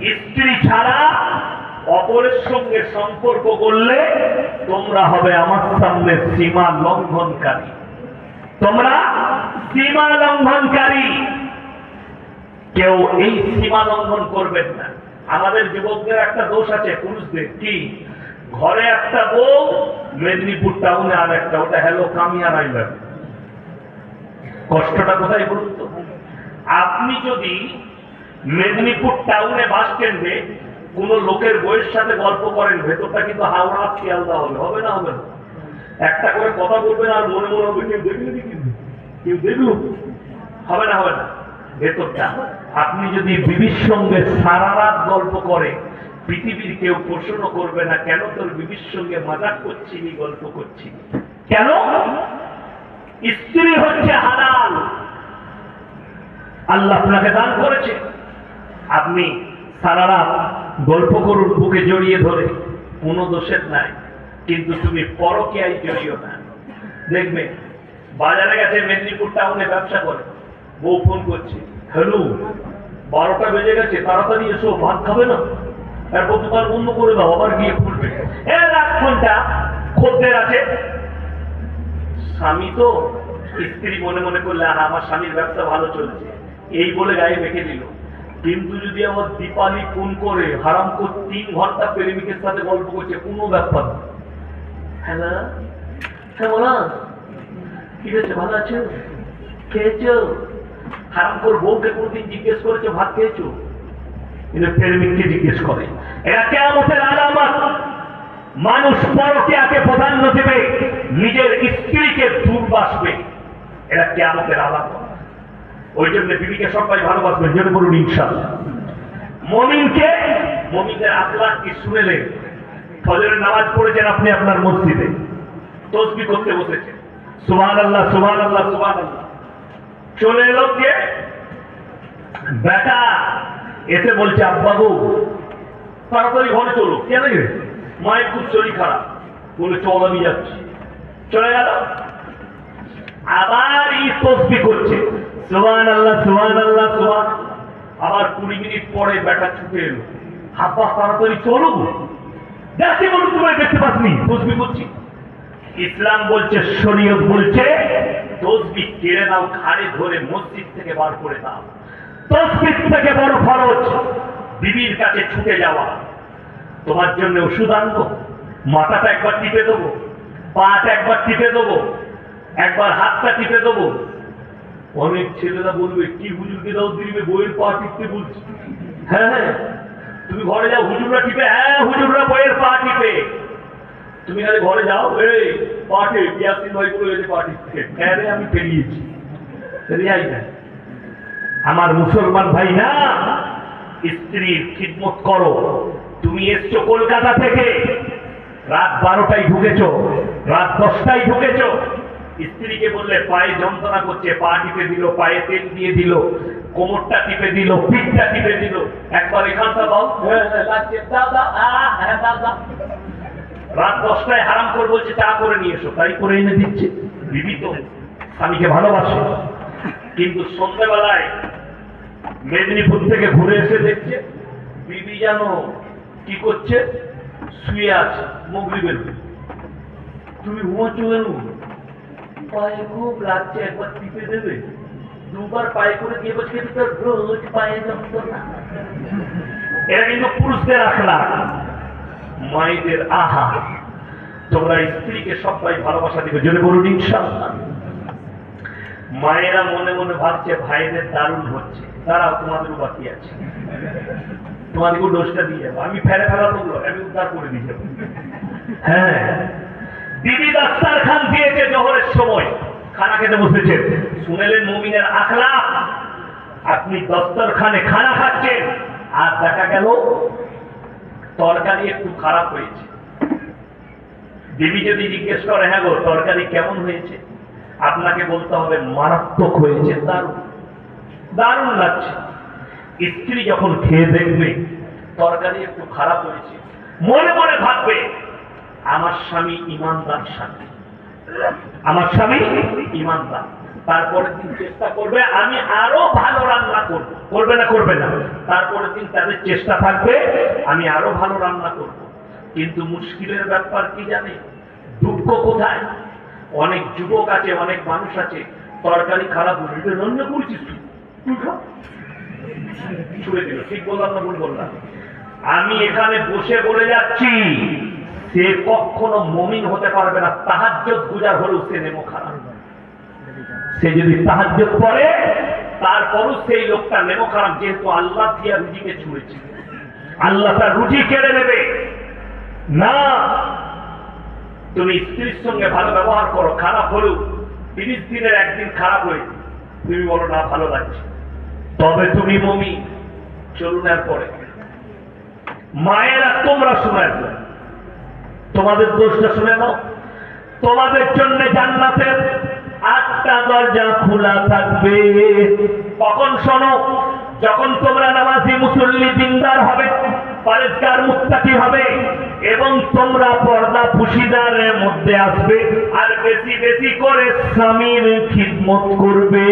স্ত্রী ছাড়া অপরের সঙ্গে সম্পর্ক করলে তোমরা হবে আমার সামনে সীমা লঙ্ঘনকারী। তোমরা সীমা লঙ্ঘনকারী। কেউ এই সীমা লঙ্ঘন করবেন না। আমাদের যুবকদের একটা দোষ আছে, পুরুষদের কি? ঘরে একটা বউ, মেদিনীপুর টাউনে আর একটা, ওটা হ্যালো কামিয়ার আইলাম কষ্টটা কোথায় বলুন তো? আপনি যদি মেদিনীপুর টাউনে বাস স্ট্যান্ডে কোনো লোকের বইয়ের সাথে গল্প করেন, ভেতরটা কিন্তু হাওড়া, শিয়ালদা হবে। হবে না হবে না। একটা করে কথা বলবেন আর মনে মনে হবে, কেউ দেখল কেউ দেখল হবে না হবে না। ভেতরটা। আপনি যদি বিবির সঙ্গে সারা রাত গল্প করে, পৃথিবীর কেউ প্রশ্ন করবে না, কেন তোর বিবির সঙ্গে মজাক করছি নি, গল্প করছি কেন? স্ত্রী হচ্ছে হালাল। আল্লাহ আপনাকে দান করেছে। আপনি সারা রাত গল্প করুন, বুকে জড়িয়ে ধরে। কোনো দোষের নাই, কিন্তু তুমি পরকিয়ায় জড়িও না। দেখবে, বাজারে গেছে, মেদিনীপুর টাউনে ব্যবসা করে। বউ ফোন করছে, হ্যালো, বারোটা বেজে গেছে, তাড়াতাড়ি এসো, ভাত খাবে না? এরপর দোকান বন্ধ করে দাও, আবার গিয়ে খুলবে এ, রাত ঘণ্টা খদ্দের আছে? স্বামী তো স্ত্রী মনে মনে করলে, আহা, আমার স্বামীর ব্যবসা ভালো চলছে। এই বলে গায়ে মেখে দিল। কিন্তু যদি আমার দীপালি ফোন করে হারাম করে তিন ঘণ্টা প্রেমিকের সাথে গল্প করছে কোনো ব্যাপার না। হ্যালো হ্যাঁ বলা কি হয়েছে? ভালো আছো? খেয়েছো? হারাম করে বউকে কোনদিন জিজ্ঞেস করেছ ভাত খেয়েছো? কিন্তু প্রেমিককে জিজ্ঞেস করে। কেমতের আলামত। মানুষ পরকিয়াকে প্রাধান্য দেবে নিজের স্ত্রীকে দূরবাসবে এরা কেমতের আলামত। ওই জন্য বিবিকে সবাই ভালোবাসবেন যেন বলুন ইনশাল্লাহ মমিনকে, মমিনের আখলাখ কি শুনেলেন ফজরের নামাজ পড়েছেন আপনি আপনার মসজিদে। তসবি করতে বসেছেন। সুবহান আল্লাহ সুবহান আল্লাহ সুবহান আল্লাহ চলে এলো কে? বেটা, এসে বলছে আব্বাবু তাড়াতাড়ি ঘরে চলো। কেন মায়ের খুব শরীর খারাপ। বলে, চল আমি যাচ্ছি। চলে গেল। আবার এই তসবি করছে। সুবহান আল্লাহ সুবহান। আল্লাহ সুবহান আবার কুড়ি মিনিট পরে বেটা ছুটে এলো। হাব্বা তাড়াতাড়ি চলো যাচ্ছি বলুন তোমায় দেখতে পাসনি তসবি করছি ইসলাম বলছে, শরীয়ত বলছে তসবি কেড়ে নাও, ঘাড়ে ধরে মসজিদ থেকে বার করে দাও। তসবির থেকে বড় খরচ বিবির কাছে ছুটে যাওয়া। তোমার জন্য ওষুধ আনব। মাথাটা একবার টিপে দেবো। পাটা একবার টিপে দেবো। একবার হাতটা টিপে দেবো। অনেক ছেলেরা বলবে, কি হুজুরকে দাও দিবে বইয়ের পা টিপতে বলছি। হ্যাঁ হ্যাঁ তুমি ঘরে যাও, হুজুররা টিপে হ্যাঁ হুজুররা বইয়ের পা টিপে। তুমি খালি ঘরে যাও, এই পাঠে পিয়াসিন ভাই করে এসে পাঠে হ্যাঁ রে, আমি পেরিয়েছি। রেয়াই না আমার মুসলমান ভাই না, স্ত্রীর খিদমত করো। তুমি এসছো কলকাতা থেকে। রাত বারোটায় ঢুকেছো, রাত দশটায় ঢুকেছো। স্ত্রীকে বললে পায়ে যন্ত্রণা করছে পা টিপে দিল পায়ে তেল দিয়ে দিল কোমরটা টিপে দিল পিঠটা টিপে দিল। একবার এখানটা দাও হ্যাঁ, রাত দশটায় হারাম করে বলছে চা করে নিয়ে এসো। তাই করে এনে দিচ্ছে। বিবি তো স্বামীকে ভালোবাসে। কিন্তু সন্ধ্যেবেলায় মেদিনীপুর থেকে ঘুরে এসে দেখছে বিবি যেন কি করছে? শুয়ে আছে মগরিবের তুমি ঘুমাচ্ছ কেন? পায়ে খুব লাগছে, একবার টিপে দেবে। দুবার পায়ে করে দিয়ে বলছে রোজ পায়ে যন্ত্রণা এরা কিন্তু পুরুষদের আখলা মায়েদের আহা। তোমরা স্ত্রীকে সবাই ভালোবাসা দিবে যদি বলুন মায়েরা মনে মনে ভাবছে, ভাইদের দারুণ হচ্ছে। তারাও তোমাদের বাকি আছে। তোমাদেরকে দোষটা দিয়ে যাব। আমি ফেরে ফেলা বলল আমি উদ্ধার করে দিয়ে যাব। হ্যাঁ দিদি দাস্তার খান দিয়েছে জহরের সময়। খানা খেতে বসেছে শুনেলেন মমিনের আখলা আপনি দস্তরখানে খানা খাচ্ছেন। আর দেখা গেল, তরকারি একটু খারাপ হয়েছে। দেবী যদি জিজ্ঞেস করে হ্যাঁ গো, তরকারি কেমন হয়েছে? আপনাকে বলতে হবে, মারাত্মক হয়েছে, দারুণ। দারুণ লাগছে। স্ত্রী যখন খেয়ে দেখবে, তরকারি একটু খারাপ হয়েছে। মনে মনে ভাববে আমার স্বামী ইমানদার স্বামী। আমার স্বামী ইমানদার। তারপরের দিন চেষ্টা করবে আমি আরও ভালো রান্না করব। করবে না করবে না। তারপরের দিন তাদের চেষ্টা থাকবে আমি আরও ভালো রান্না করব। কিন্তু মুশকিলের ব্যাপার কি জানে? দুঃখ কোথায়? অনেক যুবক আছে অনেক মানুষ আছে তরকারি খারাপ এটা রান্না করছিস তুই দিল ঠিক বললাম না ভুল বললাম? আমি এখানে বসে বলে যাচ্ছি। সে কখনো মমিন হতে পারবে না। তাহাজ্জত গুজার হলেও সে নেমো খারাপ। সে যদি তাহাজ্জত পড়ে তারপরও সেই লোকটা নেমো খারাপ, যেহেতু আল্লাহ দিয়া রুজিকে ছুঁড়েছে। আল্লাহ তার রুজি কেড়ে নেবে। না, তুমি স্ত্রীর সঙ্গে ভালো ব্যবহার করো, খারাপ হলেও তিরিশ দিনের একদিন খারাপ হয়েছে তুমি বলো, না, ভালো লাগছে। তবে তুমি মমি চলুন এরপরে। মায়েরা তোমরা শুনে নাও। তোমাদের দোষটা শুনে নাও। তোমাদের জন্য জান্নাতের আটটা দরজা খোলা থাকবে। কখন শোনো, যখন তোমরা নামাজি মুসল্লি দিনদার হবে পরিষ্কার মুক্তাকি হবে, এবং তোমরা পর্দা পুশিদারের মধ্যে আসবে, আর বেশি বেশি করে স্বামীর খিদমত করবে।